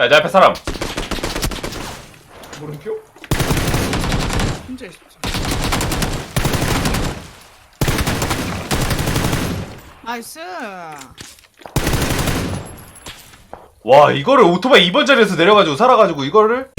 야, 내 앞에 사람. 물음표? 혼자 있었지. 나이스. 와, 이거를 오토바이 2번 자리에서 내려가지고 살아가지고 이거를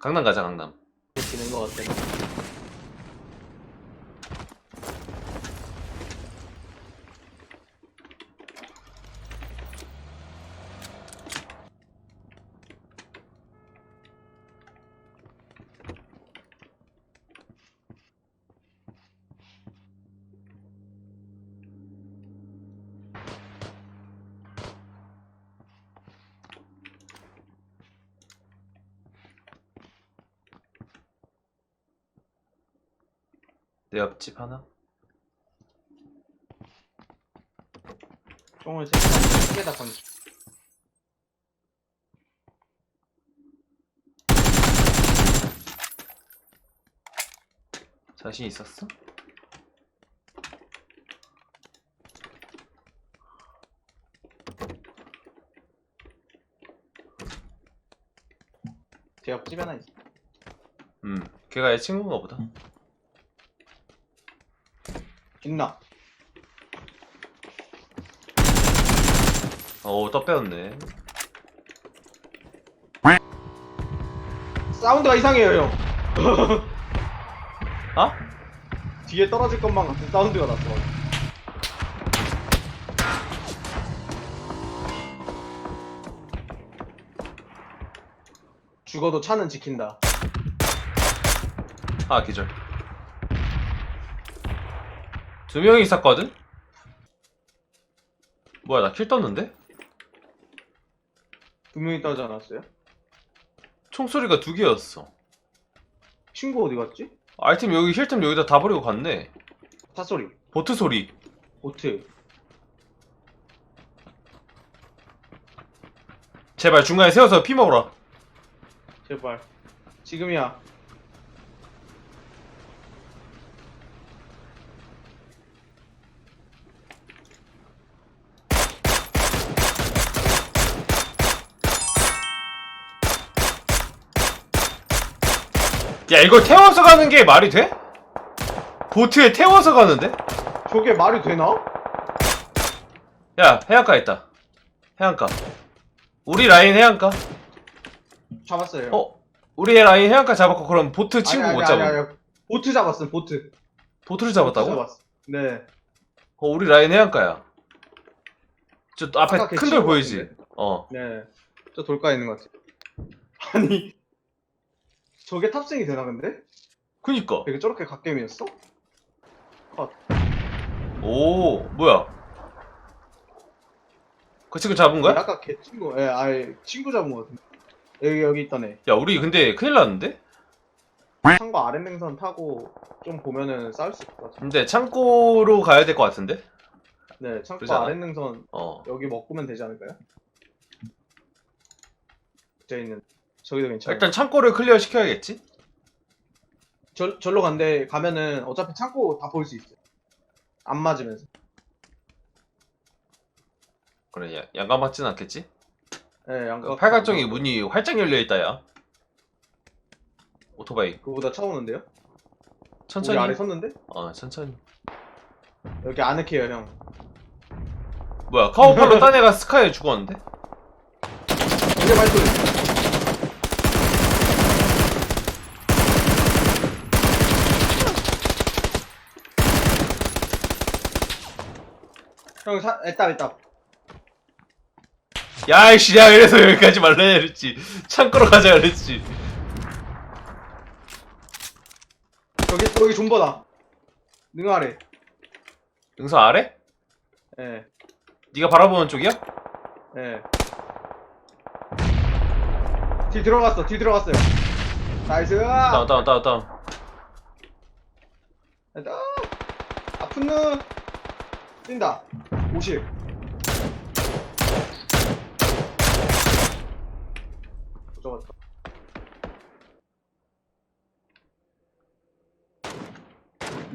강남 가자, 강남. 되는 것 같아. 내 옆집 하나? 똥을 세 개다 건. 자신 있었어? 제 옆집에 하나 있어. 음, 걔가 얘 친구인가 보다. 있나? 어, 떡 빼었네. 사운드가 이상해요, 형. 아? 뒤에 떨어질 것만 같은 사운드가 났어. 죽어도 차는 지킨다. 아, 기절. 두 명이 있었거든? 뭐야, 나 킬 떴는데? 두 명이 따지 않았어요? 총소리가 두 개였어. 친구 어디 갔지? 아이템 여기, 힐템 여기다 다 버리고 갔네. 사소리. 보트 소리. 보트. 제발 중간에 세워서 피 먹어라. 제발. 지금이야. 야, 이걸 태워서 가는 게 말이 돼? 보트에 태워서 가는데? 저게 말이 되나? 야, 해안가 있다. 해안가. 우리 라인 해안가? 잡았어요. 어? 우리 라인 해안가 잡았고, 그럼 보트 친구 못 잡아. 아니. 보트 잡았음, 보트. 보트를 잡았다고? 보트 잡았어. 네. 어, 우리 라인 해안가야. 저 앞에 아까 걔 큰 돌 친구 보이지? 같은데? 어. 네. 저 돌가에 있는 것 같아. 아니. 저게 탑승이 되나, 근데? 그니까. 되게 저렇게 갓겜이었어? 오, 뭐야. 그 친구 잡은 거야? 아까 걔 친구, 예, 아예 친구 잡은 것 같은데. 여기, 여기 있다네. 야, 우리 근데 큰일 났는데? 창고 아랫냉선 타고 좀 보면은 싸울 수 있을 것 같아. 근데 창고로 가야 될 것 같은데? 네, 창고. 아랫냉선 어. 여기 먹으면 되지 않을까요? 붙어 있는. 저기도 괜찮아. 일단 창고를 클리어 시켜야겠지? 저, 절로 간데 가면은 어차피 창고 다볼수 있어. 안 맞으면서. 그래, 야, 양감 맞진 않겠지? 예, 양각. 팔각정이 문이 활짝 열려있다, 야. 오토바이. 그거보다 차 오는데요? 천천히. 우리 아래 섰는데? 어, 천천히. 여기 아늑해요, 형. 뭐야, 카우팔로 딴 애가 스카이에 죽었는데? 이제 발소리. 형, 사, 애답, 애답. 야, 이씨, 야, 이래서 여기까지 말라 그랬지. 창고로 가자 그랬지. 여기, 여기 존버다. 능 아래. 응서 아래? 예, 네가 바라보는 쪽이야? 예. 뒤 들어갔어, 뒤 들어갔어요. 나이스! 다운, 다운, 다운, 다운. 애답! 아픈 눈! 뛴다. 50. 잡았다.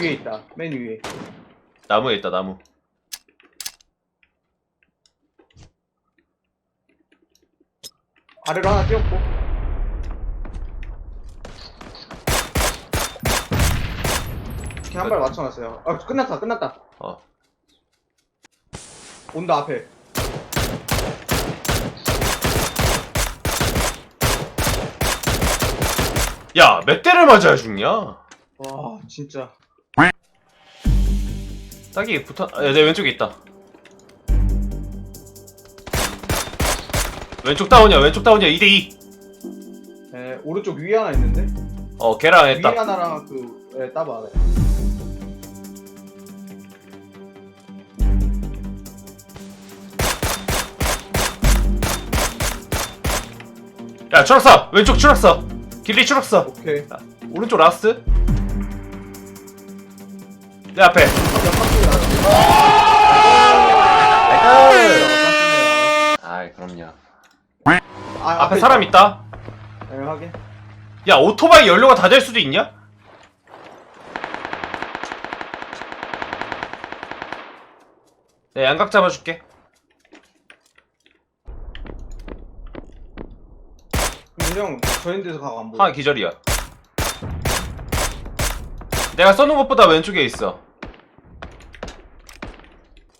위에 있다. 맨 위에. 나무에 있다 나무 아래로 하나 띄웠고. 이렇게 한 발 맞춰놨어요. 아, 끝났다, 끝났다. 어 온다, 앞에. 야, 몇 대를 맞아야 죽냐? 와, 진짜. 딱이 붙어, 아, 내 왼쪽에 있다. 왼쪽 다운이야, 왼쪽 다운이야, 2대2. 에, 오른쪽 위에 하나 있는데? 어, 걔랑 위에 했다. 하나랑 그, 에, 따봐. 네. 야, 추락사! 왼쪽 추락사! 길리 추락사! 오케이. 오른쪽 라스트? 내 앞에. 아이, 그럼요. 아, 앞에 사람 있다. 네, 확인. 야, 오토바이 연료가 다 될 수도 있냐? 내 양각 잡아줄게. 형, 저 있는 데서 가고 안 보여. 하나 기절이야. 내가 써놓은 것보다 왼쪽에 있어.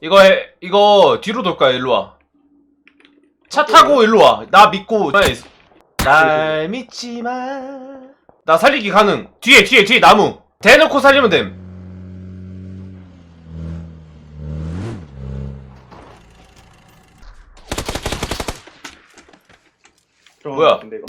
이거 해, 이거 뒤로 돌 거야. 일로 와. 차 타고 일로 와. 나 믿고. 날 믿지 마. 나 살리기 가능. 뒤에 뒤에 뒤에 나무. 대놓고 살리면 됨. 들어간 뭐야? 것 같은데, 이거.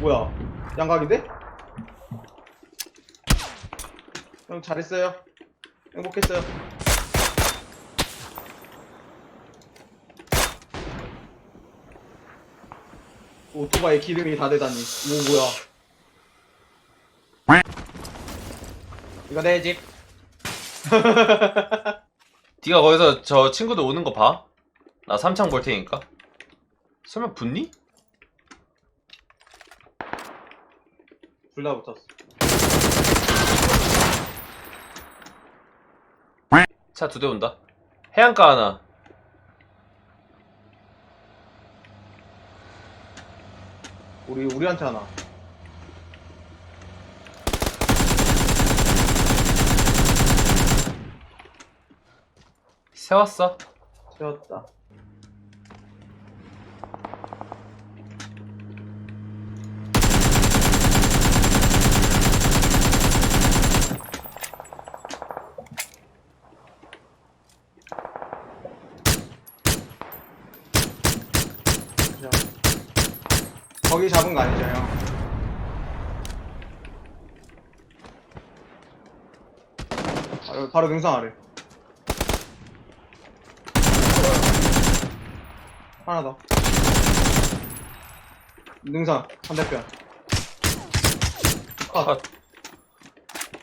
뭐야? 양각인데? 형, 잘했어요. 행복했어요. 오토바이 기름이 다 되다니. 오, 뭐야. 이거 내 집. 네가 거기서 저 친구들 오는 거 봐. 나 삼창 볼 테니까. 설마 붙니? 둘 다 붙었어. 차 두 대 온다. 해안가 하나. 우리, 우리한테 하나. 세웠어. 세웠다. 거기 잡은 거 아니죠, 형? 바로, 바로 능선 아래. 하나 더. 능선, 반대편. 컷.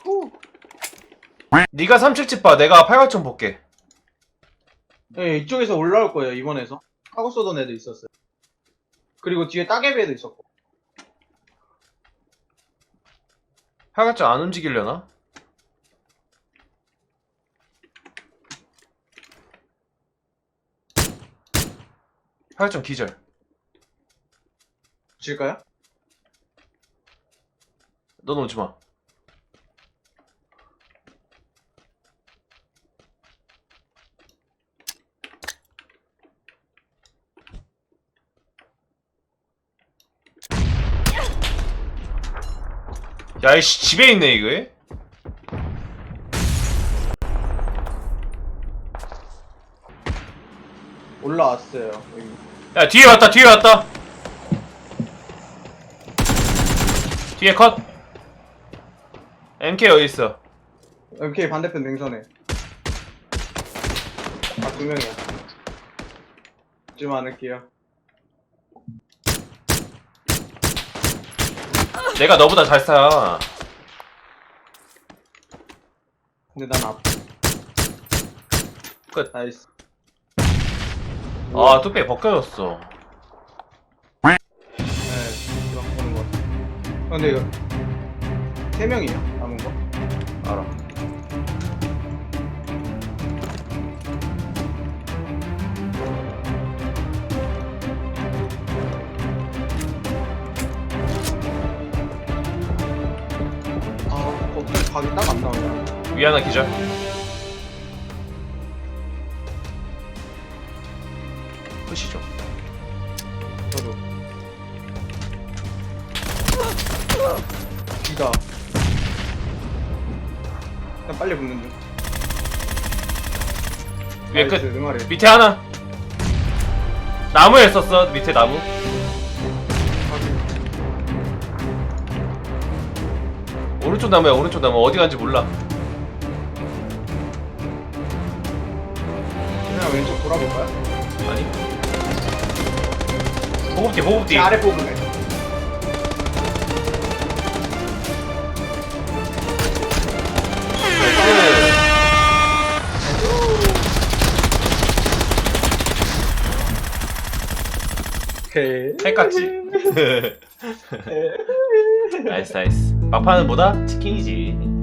후. 네가 삼칠집 봐. 내가 팔각정 볼게. 네, 이쪽에서 올라올 거예요, 이번에서. 하고 쏘던 애도 있었어요. 그리고 뒤에 따개비 애도 있었고. 팔각정 안 움직이려나? 팔각정 기절. 질까요? 넌 오지 마. 야, 이씨, 집에 있네, 이거. 올라왔어요. 여기. 야, 뒤에 왔다, 뒤에 왔다. 뒤에 컷. MK 어디 있어? MK 반대편 능선에. 아, 두 명이야. 죽지 않을게요. 내가 너보다 잘 쏴. 근데 난 앞. 끝. 나이스. 아, 뚝배기 벗겨졌어. 네, 이거 보는 거 같아. 아, 근데 이거 세 명이야 남은 거. 알아. 각이 딱 안 나오냐. 위 하나 기절. 끝이죠. 저도. 기다. 일단 빨리 붙는 중. 위에 끝. 나이스, 응아래. 밑에 하나. 나무에 썼어. 밑에 나무. 오른쪽 나무야. 오른쪽 나무. 어디 간지 몰라. 그냥 왼쪽 돌아볼까요? 아니. 보급뒤 보급뒤. 제 아래 뽑으네. 오케이. 살갗지. 나이스 나이스. 막판은 뭐다? 치킨이지.